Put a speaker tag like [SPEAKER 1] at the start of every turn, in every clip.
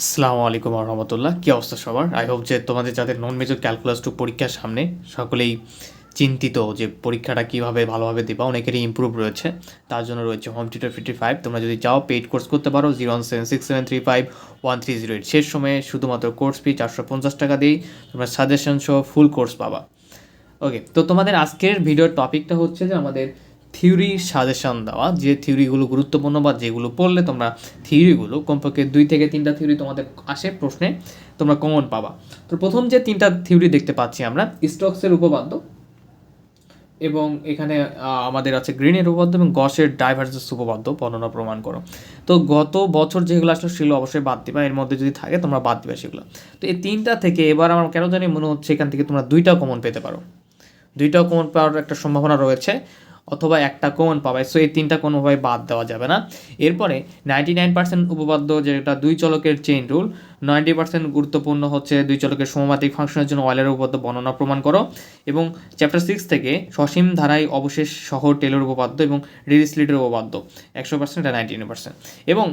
[SPEAKER 1] আসসালামু আলাইকুম রহমতুল্লাহ। কী অবস্থা সবার? আই হোপ যে তোমাদের যাদের নন মেজর ক্যালকুলাস টু পরীক্ষার সামনে সকলেই চিন্তিত যে পরীক্ষাটা কীভাবে ভালোভাবে দেবা, অনেকেরই ইম্প্রুভ রয়েছে। তার জন্য রয়েছে হোম টিউটার ফিফটি ফাইভ তোমরা যদি চাও পেইড কোর্স করতে পারো zero one seven six seven three five one three zero eight শেষ সময়ে শুধুমাত্র কোর্স ফি চারশো পঞ্চাশ টাকা দিয়েই তোমরা সাজেশন সহ ফুল কোর্স পাবা। ওকে তো তোমাদের আজকের ভিডিওর টপিকটা হচ্ছে যে আমাদের থিওরি সাজেশন দেওয়া, যে থিওরিগুলো গুরুত্বপূর্ণ বা যেগুলো পড়লে তোমরা থিওরিগুলো কমপক্ষে দুই থেকে তিনটা থিওরি তোমাদের আসে প্রশ্নে, তোমরা কমন পাবা। তো প্রথম যে তিনটা থিওরি দেখতে পাচ্ছি আমরা স্টকসের উপপাদ্য এবং এখানে আমাদের আছে গ্রিনের উপপাদ্য এবং গসের ডাইভার্সেস উপপাদ্য, বর্ণনা প্রমাণ করো। তো গত বছর যেগুলো আসলে সেগুলো অবশ্যই বাদ দিবা, এর মধ্যে যদি থাকে তোমরা বাদ দিবে সেগুলো। তো এই তিনটা থেকে এবার আমার কেন জানি মনে হচ্ছে এখান থেকে তোমরা দুইটা কমন পেতে পারো। দুইটাও কমন পাওয়ার একটা সম্ভাবনা রয়েছে। অথবা একটা কমন পাবে সো এই তিনটা কোনোভাবে বাদ দেওয়া যাবে না। এরপরে নাইনটি নাইন পার্সেন্ট উপপাদ্য, যেটা দুই চলকের চেইন রুল নাইনটি পার্সেন্ট গুরুত্বপূর্ণ হচ্ছে দুই চলকের সমমাত্রিক ফাংশনের জন্য অয়েলের উপপাদ্য বর্ণনা প্রমাণ করো। এবং চ্যাপ্টার সিক্স থেকে সসীম ধারায় অবশেষ সহ টেলর উপপাদ্য এবং রিলিসলিটের উপপাদ্য, একশো পার্সেন্ট আর নাইনটি পার্সেন্ট এবং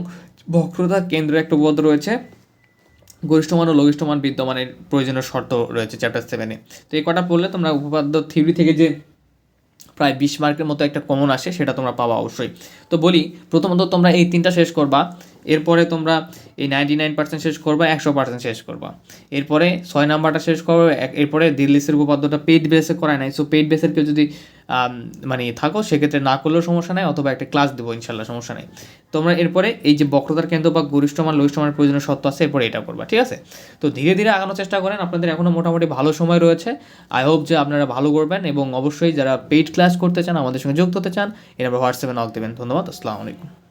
[SPEAKER 1] বক্রতার কেন্দ্র একটা উপপাদ্য রয়েছে, গরিষ্ঠমান ও লঘিষ্ঠমান বিদ্যমানের প্রয়োজনীয় শর্ত রয়েছে চ্যাপ্টার সেভেনে তো এই কটা পড়লে তোমরা উপপাদ্য থিওরি থেকে যে প্রায় বিশ মার্কের মতো একটা কমন আসে, সেটা তোমরা পাবা অবশ্যই। তো বলি, প্রথমত তোমরা এই তিনটা শেষ করবা। এরপরে তোমরা এই নাইনটি নাইন পার্সেন্ট শেষ করবা, একশো পার্সেন্ট শেষ করবা। এরপরে ছয় নাম্বারটা শেষ করবে এরপরে দিল্লিসের উপপাদ্যটা পেইড বেসে করায় নাই। সো পেইড বেসের কেউ যদি মানে থাকো, সেক্ষেত্রে না করলেও সমস্যা নেই, অথবা একটা ক্লাস দেবো ইনশাল্লাহ সমস্যা নেই। তোমরা এরপরে এই যে বক্রতার কেন্দ্র বা গরিষ্ঠমান লঘিষ্ঠমানের প্রয়োজনীয় সত্য আছে, এরপরে এটা করবা, ঠিক আছে? তো ধীরে ধীরে আগানোর চেষ্টা করেন। আপনাদের এখনও মোটামুটি ভালো সময় রয়েছে। আই হোপ যে আপনারা ভালো করবেন এবং অবশ্যই যারা পেইড ক্লাস করতে চান, আমাদের সঙ্গে যুক্ত হতে চান, এর হোয়াটসঅ্যাপে নক দেবেন। ধন্যবাদ, আসসালামু আলাইকুম।